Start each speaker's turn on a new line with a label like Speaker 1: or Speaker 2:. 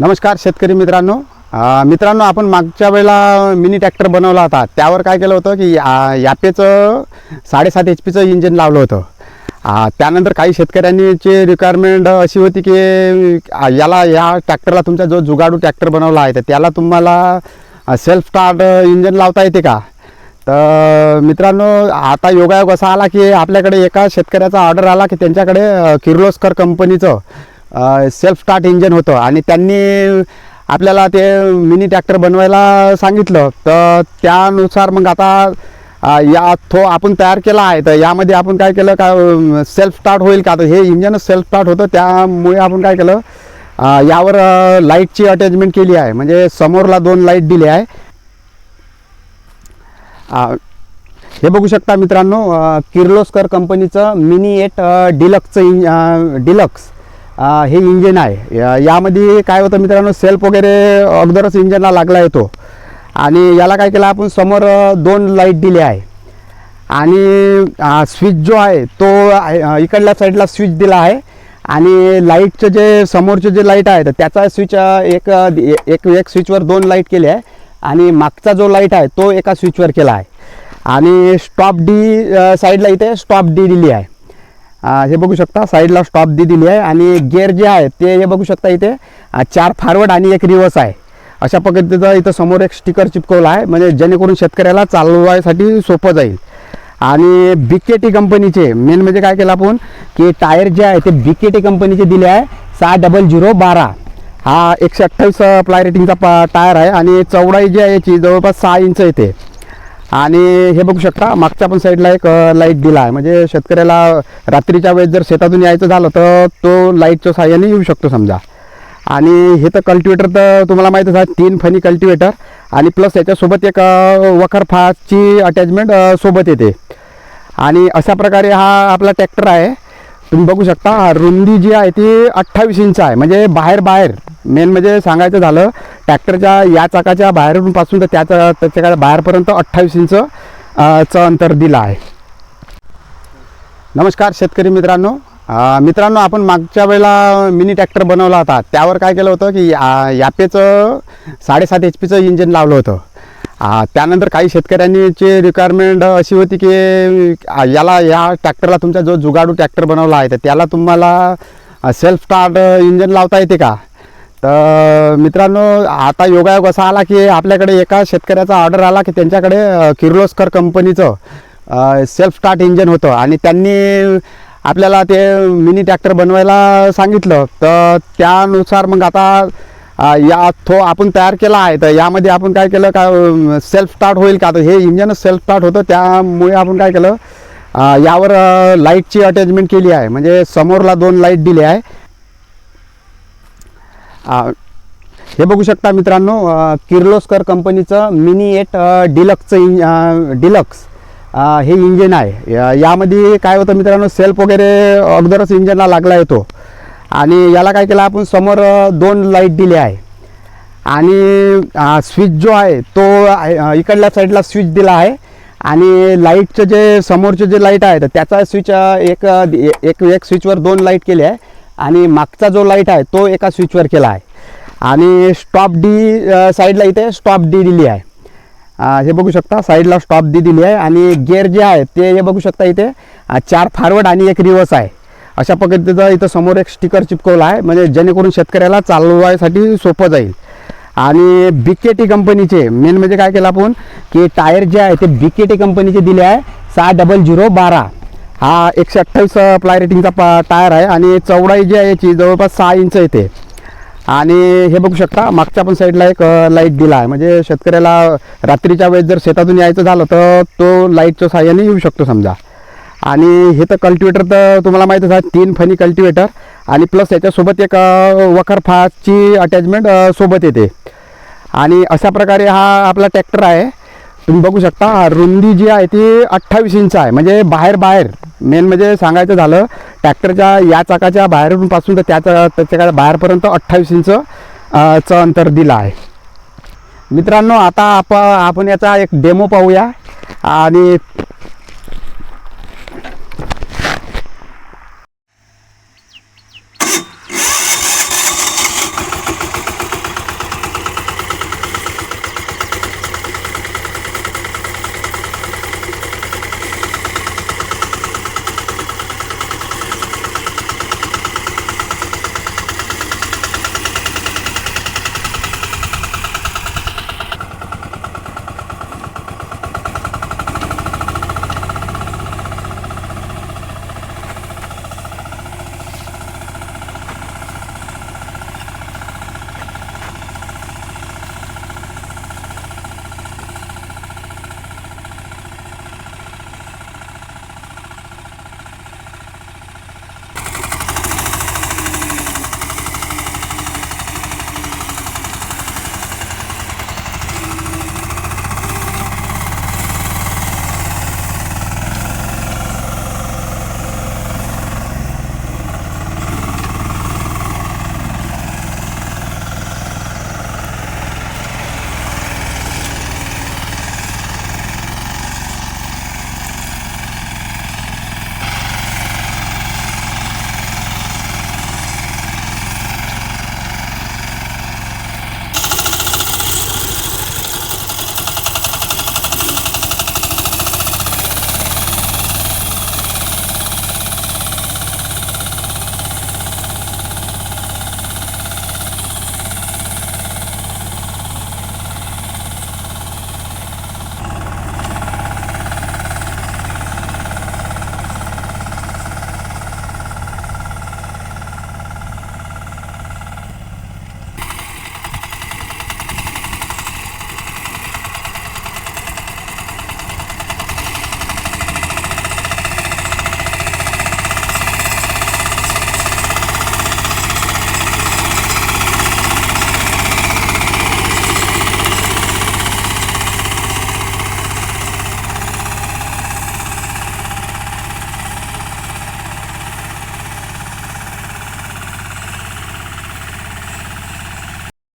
Speaker 1: नमस्कार शेतकरी मित्रांनो. मित्रांनो आपण मागच्या वेळेला मिनी ट्रॅक्टर बनवला होता. त्यावर काय केलं होतं की यापेचं साडेसात एच पीचं इंजिन लावलं होतं. त्यानंतर काही शेतकऱ्यांची रिक्वायरमेंट अशी होती की याला या ट्रॅक्टरला तुमचा जो जुगाडू ट्रॅक्टर बनवला आहे तर त्याला तुम्हाला सेल्फ स्टार्ट इंजिन लावता येते का? तर मित्रांनो आता योगायोग असा आला की आपल्याकडे एका शेतकऱ्याचा ऑर्डर आला की त्यांच्याकडे किर्लोस्कर कंपनीचं सेल्फ स्टार्ट इंजन होतं. आणि त्यांनी आपल्याला ते मिनी ट्रॅक्टर बनवायला सांगितलं. तर त्यानुसार मग आता या थो आपण तयार केला आहे. तर यामध्ये आपण काय केलं का सेल्फ स्टार्ट होईल का? तर हे इंजनच सेल्फ स्टार्ट होतं. त्यामुळे आपण काय केलं यावर लाईटची अटॅचमेंट केली आहे. म्हणजे समोरला दोन लाइट दिली आहे. हे बघू शकता मित्रांनो किर्लोस्कर कंपनीचं मिनी एट डिलक्सचं इंज डिलक्स हे इंजिन आहे. यामध्ये काय होतं मित्रांनो सेल्फ वगैरे अगोदरच इंजनला लागला येतो. आणि याला काय केलं आपण समोर दोन लाइट दिले आहे. आणि स्विच जो आहे तो इकडल्या साईडला स्विच दिला आहे. आणि लाईटचं जे समोरचे जे लाइट आहे तर त्याचा स्विच एक एक एक स्विचवर दोन लाइट केले आहे. आणि मागचा जो लाइट आहे तो एका स्विचवर केला आहे. आणि स्टॉप डी साईडला इथे स्टॉप डी दिली आहे. हे बघू शकता साईडला स्टॉप दिलेली दिली आहे आणि गेअर जे आहे ते हे बघू शकता इथे चार फॉरवर्ड आणि एक रिव्हर्स आहे. अशा पद्धतीचं इथं समोर एक स्टिकर चिपकवला आहे म्हणजे जेणेकरून शेतकऱ्याला चालवायसाठी सोपं जाईल. आणि बी के टी कंपनीचे मेन म्हणजे काय केलं आपण की टायर जे आहे ते बी के टी कंपनीचे दिले आहे सहा डबल झिरो बारा. हा एकशे अठ्ठावीस प्लाय रेटिंगचा पा टायर आहे आणि चौडाई जी आहे याची जवळपास सहा इंच येते आणि हे बघू शकता मागच्या पण साईडला एक लाइट दिला आहे. म्हणजे शेतकऱ्याला रात्रीच्या वेळेस जर शेतातून यायचं झालं तर तो लाईटच्या साह्याने येऊ शकतो समजा. आणि हे तर कल्टिवेटर तर तुम्हाला माहीतच आहे तीन फनी कल्टिवेटर आणि प्लस याच्यासोबत एक वखर फाची अटॅचमेंट सोबत येते. आणि अशा प्रकारे हा आपला ट्रॅक्टर आहे. तुम्ही बघू शकता रुंदी जी आहे ती अठ्ठावीस इंच आहे. म्हणजे बाहेर बाहेर मेन म्हणजे सांगायचं झालं ट्रॅक्टरच्या या चाकाच्या बाहेरून पासून तर त्याचा त्याच्या बाहेरपर्यंत अठ्ठावीस इंच चं अंतर दिलं आहे. नमस्कार शेतकरी मित्रांनो. मित्रांनो आपण मागच्या वेळेला मिनी ट्रॅक्टर बनवला होता. त्यावर काय केलं होतं की या- यापेचं साडेसात एच पीचं इंजिन लावलं होतं. त्यानंतर काही शेतकऱ्यांनीची रिक्वायरमेंट अशी होती की याला या ट्रॅक्टरला तुमचा जो जुगाडू ट्रॅक्टर बनवला आहे तर त्याला तुम्हाला सेल्फ स्टार्ट इंजिन लावता येते का? तर मित्रांनो आता योगायोग असा आला की आपल्याकडे एका शेतकऱ्याचा ऑर्डर आला की त्यांच्याकडे किर्लोस्कर कंपनीचं सेल्फ स्टार्ट इंजन होतं. आणि त्यांनी आपल्याला ते मिनी ट्रॅक्टर बनवायला सांगितलं. तर त्यानुसार मग आता या थो आपण तयार केला आहे. तर यामध्ये आपण काय केलं का सेल्फ स्टार्ट होईल का? तर हे इंजनच सेल्फ स्टार्ट होतं. त्यामुळे आपण काय केलं यावर लाईटची अटॅचमेंट केली आहे. म्हणजे समोरला दोन लाइट दिली आहे. हे बघू शकता मित्रांनो किर्लोस्कर कंपनीचं मिनी एट डिलक्सचं इंज डिलक्स हे इंजिन आहे. यामध्ये काय होतं मित्रांनो सेल्फ वगैरे अगोदरच इंजनला लागला येतो. आणि याला काय केलं आपण समोर दोन लाइट दिले आहे. आणि स्विच जो आहे तो इकडल्या साईडला स्विच दिला आहे. आणि लाईटचं जे समोरचे जे लाइट आहे तर त्याचा स्विच एक एक एक स्विचवर दोन लाइट केली आहे. आणि मागचा जो लाइट आहे तो एका स्विचवर केला आहे. आणि स्टॉप डी साईडला इथे स्टॉप डी दिली आहे. हे बघू शकता साईडला स्टॉप डी दिली आहे. आणि गेअर जे आहे ते हे बघू शकता इथे चार फॉरवर्ड आणि एक रिव्हर्स आहे. अशा पद्धतीचं इथं समोर एक स्टिकर चिपकवला आहे. म्हणजे जेणेकरून शेतकऱ्याला चालवायसाठी सोपं जाईल. आणि बी के टी कंपनीचे मेन म्हणजे काय केलं आपण की टायर जे आहे ते बी के टी कंपनीचे दिले आहे. सहा डबल झिरो बारा. हा एकशे अठ्ठावीस प्लाय रेटिंगचा पा टायर आहे आणि चौडाई जी आहे याची जवळपास सहा इंच येते. आणि हे बघू शकता मागच्या पण साईडला एक लाइट दिला आहे. म्हणजे शेतकऱ्याला रात्रीच्या वेळेस जर शेतातून यायचं झालं तर तो लाईटच्या साह्याने येऊ शकतो समजा. आणि हे तर कल्टिवेटर तर तुम्हाला माहीतच आहे तीन फनी कल्टिवेटर आणि प्लस याच्यासोबत एक वखर फाची अटॅचमेंट सोबत येते. आणि अशा प्रकारे हा आपला ट्रॅक्टर आहे. तुम्ही बघू शकता रुंदी जी आहे ती अठ्ठावीस इंच आहे. म्हणजे बाहेर बाहेर मेन म्हणजे सांगायचं झालं ट्रॅक्टरच्या या चाकाच्या बाहेरून पासून तर त्याच्या त्याच्या बाहेरपर्यंत अठ्ठावीस इंच चं अंतर दिलं आहे. मित्रांनो आता आप आपण याचा एक डेमो पाहूया. आणि